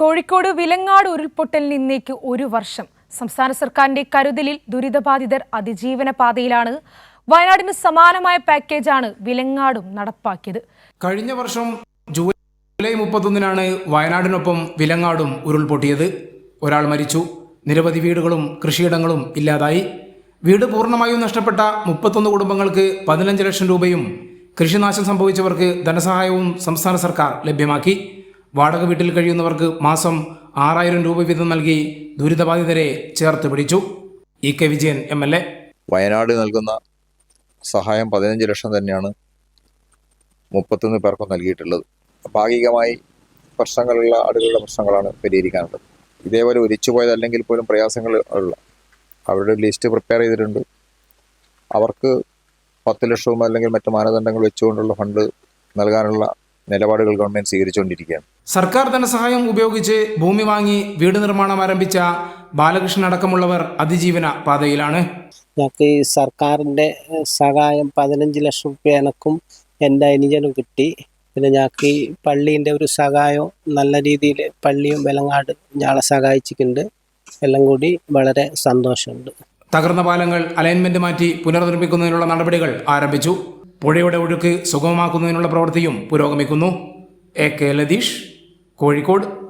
കോഴിക്കോട് വിലങ്ങാട് ഉരുൾപൊട്ടലിന് ഇന്നേക്ക് ഒരു വർഷം. സംസ്ഥാന സർക്കാരിന്റെ കരുതലിൽ ദുരിതബാധിതർ അതിജീവന പാതയിലാണ്. വയനാടിന് സമാനമായ പാക്കേജാണ് വിലങ്ങാടും നടപ്പാക്കിയത്. കഴിഞ്ഞ വർഷം ജൂലൈ മുപ്പത്തൊന്നിനാണ് വയനാടിനൊപ്പം വിലങ്ങാടും ഉരുൾപൊട്ടിയത്. ഒരാൾ മരിച്ചു. നിരവധി വീടുകളും കൃഷിയിടങ്ങളും ഇല്ലാതായി. വീട് പൂർണമായും നഷ്ടപ്പെട്ട മുപ്പത്തൊന്ന് കുടുംബങ്ങൾക്ക് പതിനഞ്ച് ലക്ഷം രൂപയും കൃഷിനാശം സംഭവിച്ചവർക്ക് ധനസഹായവും സംസ്ഥാന സർക്കാർ ലഭ്യമാക്കി. വാടക വീട്ടിൽ കഴിയുന്നവർക്ക് മാസം ആറായിരം രൂപ വീതം നൽകി ദുരിതബാധിതരെ ചേർത്ത് പിടിച്ചു. E K Vijayan M L A. Wayanad നൽകുന്ന സഹായം പതിനഞ്ച് ലക്ഷം തന്നെയാണ് മുപ്പത്തൊന്ന് പേർക്കും നൽകിയിട്ടുള്ളത്. ഭാഗികമായി പ്രശ്നങ്ങളുള്ള ആളുകളുടെ പ്രശ്നങ്ങളാണ് പരിഹരിക്കാനുള്ളത്. ഇതേപോലെ ഒലിച്ചു അല്ലെങ്കിൽ പോലും പ്രയാസങ്ങൾ ഉള്ള അവരുടെ ലിസ്റ്റ് പ്രിപ്പയർ ചെയ്തിട്ടുണ്ട്. അവർക്ക് പത്ത് ലക്ഷവും അല്ലെങ്കിൽ മറ്റു മാനദണ്ഡങ്ങൾ വെച്ചുകൊണ്ടുള്ള ഫണ്ട് നൽകാനുള്ള നിലപാടുകൾ ഗവൺമെന്റ് സ്വീകരിച്ചുകൊണ്ടിരിക്കുകയാണ്. സർക്കാർ ധനസഹായം ഉപയോഗിച്ച് ഭൂമി വാങ്ങി വീട് നിർമ്മാണം ആരംഭിച്ച ബാലകൃഷ്ണൻ അടക്കമുള്ളവർ അതിജീവന പാതയിലാണ്. ഞങ്ങൾക്ക് ഈ സർക്കാരിന്റെ സഹായം പതിനഞ്ച് ലക്ഷം റുപ്യ എനക്കും എന്റെ അനുജനും കിട്ടി. പിന്നെ ഞങ്ങൾക്ക് ഈ പള്ളീന്റെ ഒരു സഹായം നല്ല രീതിയിൽ പള്ളിയും വെലങ്ങാട് ഞങ്ങളെ സഹായിച്ചിട്ടുണ്ട്. എല്ലാം കൂടി വളരെ സന്തോഷമുണ്ട്. തകർന്ന പാലങ്ങൾ അലൈൻമെന്റ് മാറ്റി പുനർനിർമ്മിക്കുന്നതിനുള്ള നടപടികൾ ആരംഭിച്ചു. പുഴയുടെ ഒഴുക്ക് സുഗമമാക്കുന്നതിനുള്ള പ്രവൃത്തിയും പുരോഗമിക്കുന്നു. A K Latheesh Kozhikode.